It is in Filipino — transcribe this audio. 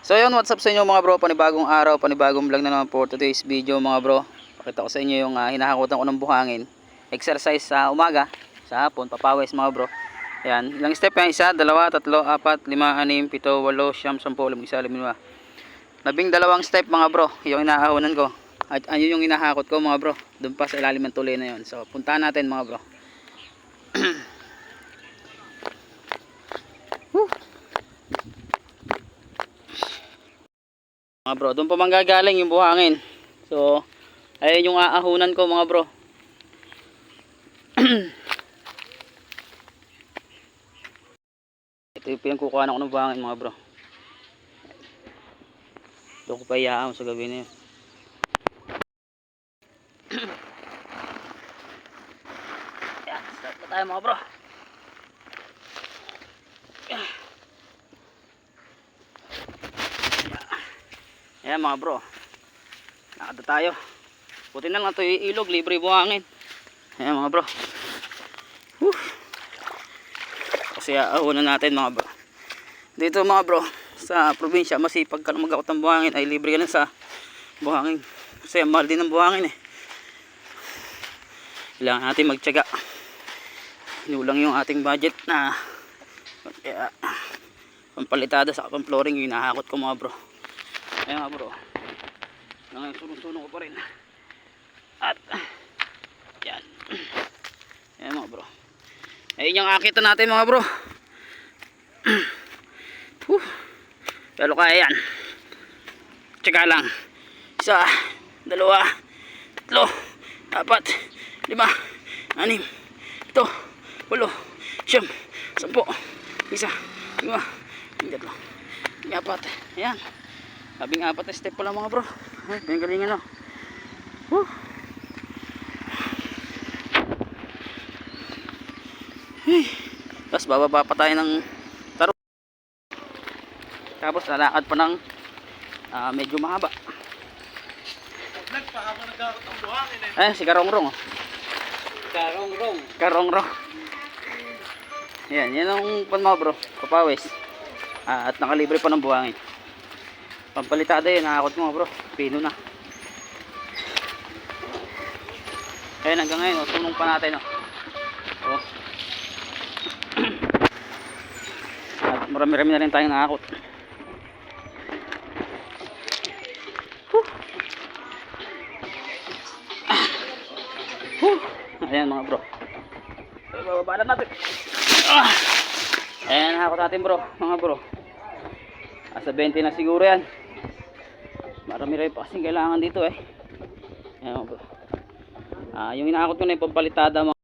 So yun, what's up sa inyo mga bro? Panibagong araw, panibagong vlog na naman for today's video mga bro. Pakita ko sa inyo yung uh, hinahakutan ko ng buhangin. Exercise sa umaga, sa hapon, papawis mga bro. Ayan, ilang step yan? Isa, dalawa, tatlo, apat, lima, anim, pito, walo, siyam, sampu, limang isa, limang Labing dalawang step mga bro, yung inaahunan ko. At ayun yung inahakot ko mga bro. Doon pa sa ilalim ng tuloy na yun. So puntahan natin mga bro. mga bro, doon pa manggagaling yung buhangin. So, ayun yung aahunan ko mga bro. Ito yung pinagkukuha ko ng buhangin mga bro. Doon ko pa iyaam sa gabi na yun. Yan, start na tayo mga bro. Ayan mga bro. Nakada tayo. Buti na lang ito yung ilog, libre buhangin. Ayan mga bro. Whew. Kasi aahunan natin mga bro. Dito mga bro, sa probinsya, masipag ka na mag ng buhangin ay libre ka lang sa buhangin. Kasi mahal din ng buhangin eh. Kailangan natin magtyaga. Inulang yung ating budget na kaya, pampalitada sa pamploring yung hinahakot ko mga bro. Ayan mga bro. Ngayon sunong-sunong ko pa rin. At yan. Ayan mga bro. Ayun yung akita natin mga bro. Huh. Pero kaya yan. Tsaka lang. Isa, dalawa, tatlo, apat, lima, anim, ito, walo, siyam, sampo, isa, lima, tatlo, apat. Ayan. Labing apat na step pala mga bro. Ay, pinagalingan no. Woo. Ay. Tapos bababa pa tayo ng taro. Tapos lalakad pa ng ah, medyo mahaba. Ay, si Karongrong. Oh. Karong-rong. Karongrong. Yan, yan ang pan mga bro. Papawis. Ah, at nakalibre pa ng buhangin. Pampalitada yun, nakakot mo bro. Pino na. Ayan hanggang ngayon, oh, pa natin. Oh. Oh. At marami-rami na rin tayong nakakot. Huh. Huh. Ayan mga bro. Bababa na natin. Ah. Ayan nakakot natin bro, mga bro. Asa 20 na siguro yan. Marami rin pa kasing kailangan dito eh. Ayan. Ah, yung inaakot ko na yung pampalitada mga